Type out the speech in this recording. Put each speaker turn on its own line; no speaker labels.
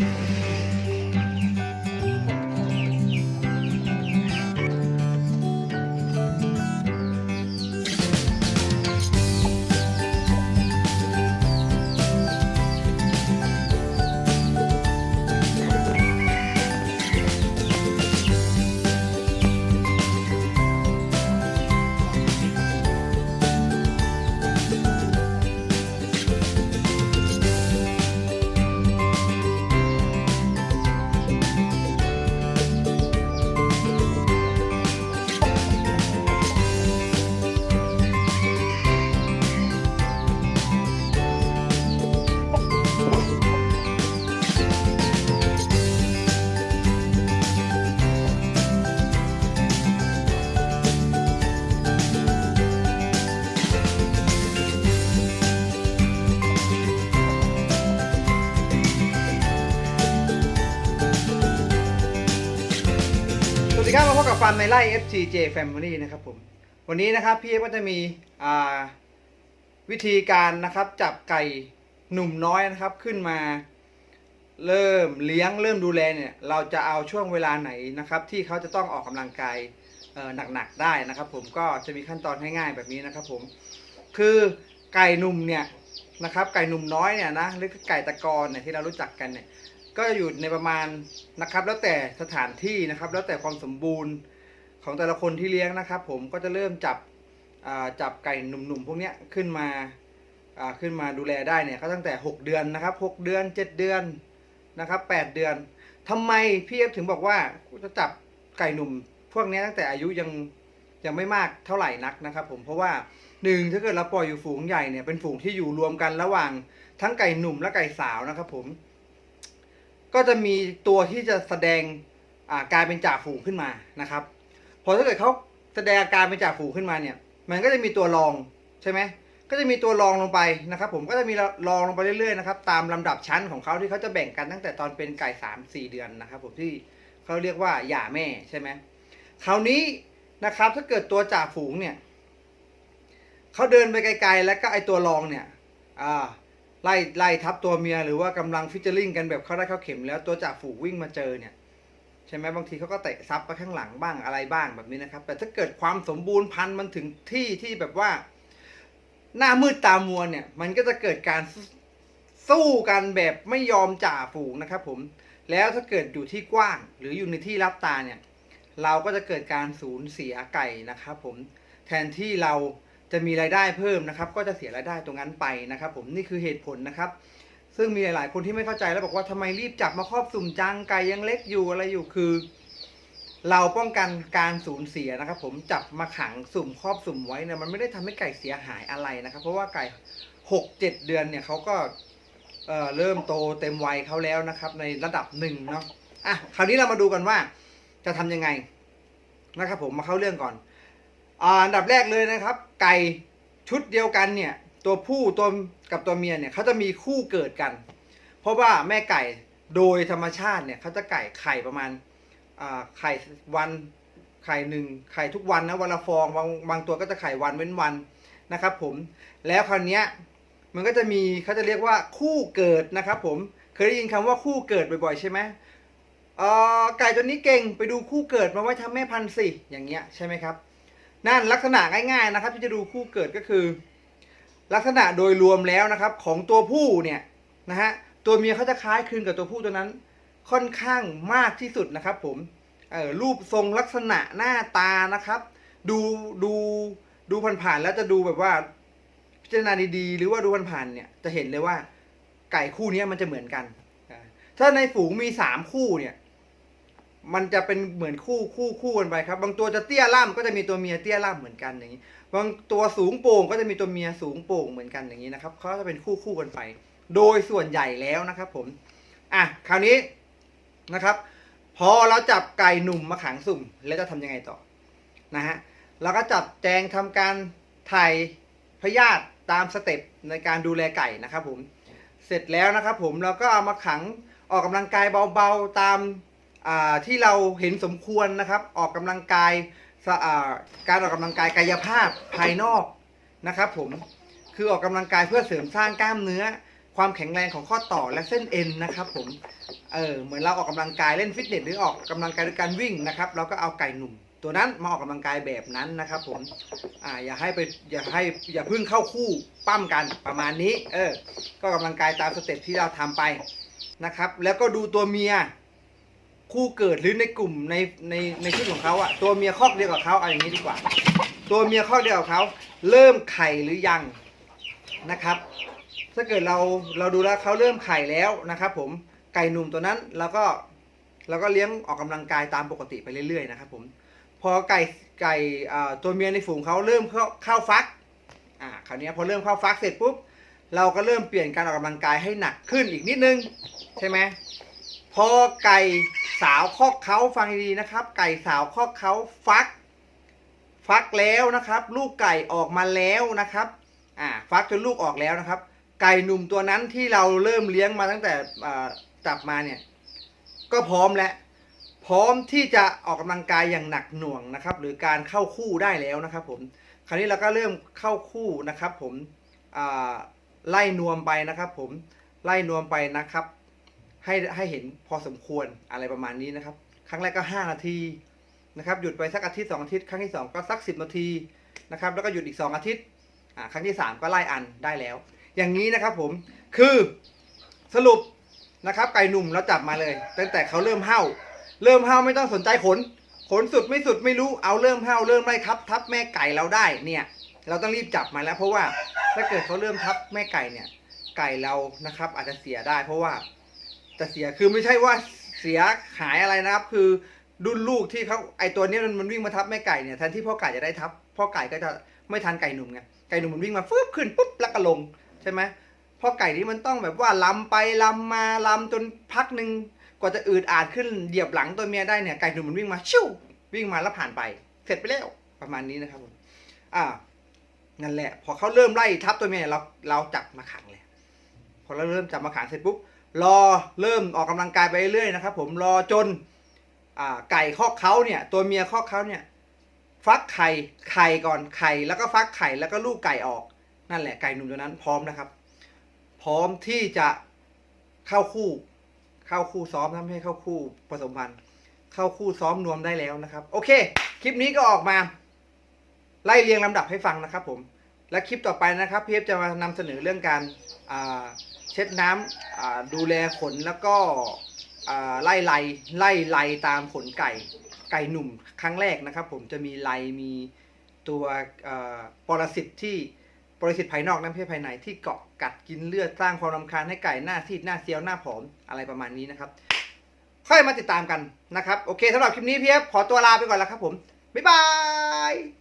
Thank you. สวัสดีครับมาพบกับฟันในไล่ FTJ Family นะครับผมวันนี้นะครับพี่ก็จะมีวิธีการนะครับจับไก่หนุ่มน้อยนะครับขึ้นมาเริ่มเลี้ยงเริ่มดูแลเนี่ยเราจะเอาช่วงเวลาไหนนะครับที่เขาจะต้องออกกำลังกายหนักๆได้นะครับ ผมก็จะมีขั้นตอนง่ายๆแบบนี้นะครับผมคือไก่หนุ่มเนี่ยนะครับไก่หนุ่มน้อยเนี่ยนะหรือไก่ตะกอนเนี่ยที่เรารู้จักกันเนี่ย ก็อยู่ในประมาณนะครับ แล้วแต่สถานที่นะครับ แล้วแต่ความสมบูรณ์ของแต่ละคนที่เลี้ยงนะครับ ผมก็จะเริ่มจับจับไก่หนุ่มๆพวกนี้ขึ้นมาขึ้นมาดูแลได้เนี่ยก็ตั้งแต่ 6 เดือนนะครับ 6 เดือน 7 เดือนนะครับ8เดือนทำไมพี่เอฟถึงบอกว่าจะจับไก่หนุ่ม พวกนี้ตั้งแต่อายุยังยังไม่มากเท่าไหร่นักนะครับ ผมเพราะว่าหนึ่งถ้าเกิดเราปล่อยอยู่ฝูงใหญ่เนี่ยเป็นฝูงที่อยู่รวมกันระหว่างทั้งไก่หนุ่มและไก่สาวนะครับ ผม ก็จะมีตัวที่จะแสดงาการเป็นจ่าฝูงขึ้นมานะครับ พอถ้าเกิดเขาแสดงอาการเป็นจ่าฝูงขึ้นมาเนี่ย มันก็จะมีตัวรองใช่ไหมก็จะมีตัวรองลงไปนะครับ ผมก็จะมีรองลงไปเรื่อยๆนะครับตามลำดับชั้นของเขาที่เขาจะแบ่งกันตั้งแต่ตอนเป็นไก่สามสี่เดือนนะครับ ผมที่เขาเรียกว่าหย่าแม่ใช่ไหมคราวนี้นะครับถ้าเกิดตัวจ่าฝูงเนี่ยเขาเดินไปไกลๆ แล้วก็ไอตัวรองเนี่ยอ่า ไล่ไล่ทับตัวเมียหรือว่ากำลังฟิชเชอร์ลิงกันแบบเข้าได้เข้าเข็มแล้วตัวจ่าฝูงวิ่งมาเจอเนี่ยใช่ไหมบางทีเขาก็เตะซับไปข้างหลังบ้างอะไรบ้างแบบนี้นะครับ แต่ถ้าเกิดความสมบูรณ์พันธุ์มันถึงที่ที่แบบว่า หน้ามืดตามัวเนี่ย มันก็จะเกิดการสู้กันแบบไม่ยอมจ่าฝูงนะครับ ผมแล้วถ้าเกิดอยู่ที่กว้าง หรืออยู่ในที่รับตาเนี่ย เราก็จะเกิดการสูญเสียไก่นะครับ ผมแทนที่เรา จะมีรายได้เพิ่มนะครับ ก็จะเสียรายได้ตรงนั้นไปนะครับ ผมนี่คือเหตุผลนะครับ ซึ่งมีหลาย ๆ คนที่ไม่เข้าใจแล้วบอกว่าทำไมรีบจับมาครอบสุ่มจังไก่ยังเล็กอยู่อะไรอยู่คือ เราป้องกันการสูญเสียนะครับ ผมจับมาขังสุ่มครอบสุ่มไว้เนี่ยมันไม่ได้ทำให้ไก่เสียหายอะไรนะครับ เพราะว่าไก่หกเจ็ดเดือนเนี่ยเขาก็เเริ่มโตเต็มวัยเขาแล้วนะครับ ในระดับหนึ่งเนาะอะคราวนี้เรามาดูกันว่าจะทำยังไงนะครับ ผมมาเข้าเรื่องก่อน อันดับแรกเลยนะครับ ไก่ชุดเดียวกันเนี่ย ตัวผู้ตัวกับตัวเมียเนี่ยเขาจะมีคู่เกิดกัน เพราะว่าแม่ไก่โดยธรรมชาติเนี่ยเขาจะไก่ไข่ประมาณไข่วันไข่หนึ่งไข่ทุกวันนะวันละฟองบางบางตัวก็จะไข่วันเว้นวันนะครับ ผมแล้วคราวนี้มันก็จะมีเขาจะเรียกว่าคู่เกิดนะครับ ผมเคยได้ยินคำว่าคู่เกิดบ่อยๆใช่ไหมไก่ตัวนี้เก่งไปดูคู่เกิดมาไว้ทำแม่พันธุ์สิอย่างเงี้ยใช่ไหมครับ นั่นลักษณะง่ายๆนะครับ ที่จะดูคู่เกิดก็คือ ลักษณะโดยรวมแล้วนะครับ ของตัวผู้เนี่ยนะฮะตัวเมียเขาจะคล้ายคลึงกับตัวผู้ตัวนั้น ค่อนข้างมากที่สุดนะครับ ผมเอ่อรูปทรงลักษณะหน้าตานะครับ ดูดูดูผ่านๆแล้วจะดูแบบว่า พิจารณาดีๆ หรือว่าดูผ่านๆเนี่ยจะเห็นเลยว่า ไก่คู่นี้มันจะเหมือนกัน ถ้าในฝูงมีสามคู่เนี่ย มันจะเป็นเหมือนคู่คู่คู่กันไปครับ บางตัวจะเตี้ยล่ำก็จะมีตัวเมียเตี้ยล่ำเหมือนกันอย่างนี้ บางตัวสูงโป่งก็จะมีตัวเมียสูงโป่งเหมือนกันอย่างนี้นะครับเขาจะเป็นคู่คู่กันไป โดยส่วนใหญ่แล้วนะครับ ผมอะคราวนี้นะครับ พอเราจับไก่หนุ่มมาขังสุ่ม แล้วจะทำยังไงต่อนะฮะเราก็จับแจงทำการถ่ายพยาธิตามสเต็ปในการดูแลไก่นะครับ ผมเสร็จแล้วนะครับ ผมเราก็เอามาขังออกกำลังกายเบาๆตาม ที่เราเห็นสมควรนะครับออกกำลังกายสะอ่าการออกกำลังกายกายภาพภายนอกนะครับผมคือออกกำลังกายเพื่อเสริมสร้างกล้ามเนื้อ ความแข็งแรงของข้อต่อและเส้นเอ็นนะครับผมเออเหมือนเราออกกำลังกายเล่นฟิตเนสหรือออกกำลังกายด้วยการวิ่งนะครับเราก็เอาไก่หนุ่ม ตัวนั้นมาออกกำลังกายแบบนั้นนะครับผมอ่าอย่าให้ไปอย่าให้อย่าเพึ่งเข้าคู่ปั้มกันประมาณนี้เออก็กกำลังกายตามสเต็ปที่เราทำไปนะครับแล้วก็ดูตัวเมีย คู่เกิดหรือในกลุ่มในในในชุดของเขาอะตัวเมียคอกเดียวกับเขาเอาอย่างนี้ดีกว่า ตัวเมียคอกเดียวกับเขาเริ่มไข่หรือยังนะครับ ถ้าเกิดเราเราดูแล้วเขาเริ่มไข่แล้วนะครับผมไก่หนุ่มตัวนั้นเราก็เราก็เลี้ยงออกกำลังกายตามปกติไปเรื่อยๆนะครับผมพอไก่ไก่ตัวเมียในฝูงเขาเริ่มเข้าเข้าฟักอ่าคราวนี้พอเริ่มเข้าฟักเสร็จปุ๊บเราก็เริ่มเปลี่ยนการออกกำลังกายให้หนักขึ้นอีกนิดนึงใช่ไหม พอไก่สาวคอกเขาฟังดีๆนะครับ ไก่สาวคอกเขาฟัก ฟักแล้วนะครับ ลูกไก่ออกมาแล้วนะครับอ่าฟักจนลูกออกแล้วนะครับ ไก่หนุ่มตัวนั้นที่เราเริ่มเลี้ยงมาตั้งแต่จับมาเนี่ย ก็พร้อมแล้วพร้อมที่จะออกกำลังกายอย่างหนักหน่วงนะครับ หรือการเข้าคู่ได้แล้วนะครับ ผม คราวนี้เราก็เริ่มเข้าคู่นะครับ ผมไล่นวมไปนะครับ ผมไล่นวมไปนะครับ ให้ให้เห็นพอสมควรอะไรประมาณนี้นะครับ ครั้งแรกก็ 5 นาทีนะครับ หยุดไปสักอาทิตย์สองอาทิตย์ ครั้งที่ 2 ก็สัก 10 นาทีนะครับ แล้วก็หยุดอีก 2 อาทิตย์อ่าครั้งที่ 3 ก็ไล่อันได้แล้ว อย่างนี้นะครับผมคือสรุปนะครับไก่หนุ่มเราจับมาเลยตั้งแต่เขาเริ่มเห่า เริ่มเห่าไม่ต้องสนใจขน ขนสุดไม่สุดไม่รู้เอาเริ่มเห่าเริ่มไล่ทับทับแม่ไก่เราได้เนี่ยเราต้องรีบจับมาแล้ว เพราะว่าถ้าเกิดเขาเริ่มทับแม่ไก่เนี่ยไก่เรานะครับอาจจะเสียได้ เพราะว่า จะเสียคือไม่ใช่ว่าเสียหายอะไรนะครับ คือดุนลูกที่เขาไอตัวนี้มันมันวิ่งมาทับแม่ไก่เนี่ยแทนที่พ่อไก่จะได้ทับพ่อไก่ก็จะไม่ทันไก่หนุ่มไงไก่หนุ่มมันวิ่งมาฟึบขึ้นปุ๊บแล้วก็ลงใช่ไหมพ่อไก่นี่มันต้องแบบว่าลำไปลำมาลำจนพักหนึ่งกว่าจะอืดอาดขึ้นเหยียบหลังตัวเมียได้เนี่ยไก่หนุ่มมันวิ่งมาชิววิ่งมาแล้วผ่านไป เสร็จไปแล้วประมาณนี้นะครับผมอ่านั่นแหละ พอเขาเริ่มไล่ทับตัวเมียเนี่ยเราเราจับมาขังเลย พอเราเริ่มจับมาขังเสร็จปุ๊บ รอเริ่มออกกำลังกายไปเรื่อยๆนะครับ ผมรอจนอไก่คอกเขาเนี่ยตัวเมียคอกเขาเนี่ยฟักไข่ไข่ก่อนไข่แล้วก็ฟักไข่แล้วก็ลูกไก่ออกนั่นแหละไก่หนุ่มตัวนั้นพร้อมนะครับ พร้อมที่จะเข้าคู่ เข้าคู่ซ้อมทำให้เข้าคู่ผสมพันธุ์เข้าคู่ซ้อมนวมได้แล้วนะครับ โอเค คลิปนี้ก็ออกมา ไล่เรียงลำดับให้ฟังนะครับ ผมและคลิปต่อไปนะครับพี่เอฟจะมานำเสนอเรื่องการอ่า เช็ดน้ำดูแลขนแล้วก็ไล่ไล่ไล่ไล่ตามขนไก่ไก่หนุ่มครั้งแรกนะครับ ผมจะมีไลมีตัวปรสิตที่ปรสิตภายนอกน้ำเพศภายในที่เกาะกัดกินเลือดสร้างความรำคาญให้ไก่หน้าซีดหน้าเซียวหน้าผอมอะไรประมาณนี้นะครับค่อยมาติดตามกันนะครับ โอเคสำหรับคลิปนี้พี่เอฟขอตัวลาไปก่อนแล้วครับผม บ๊ายบาย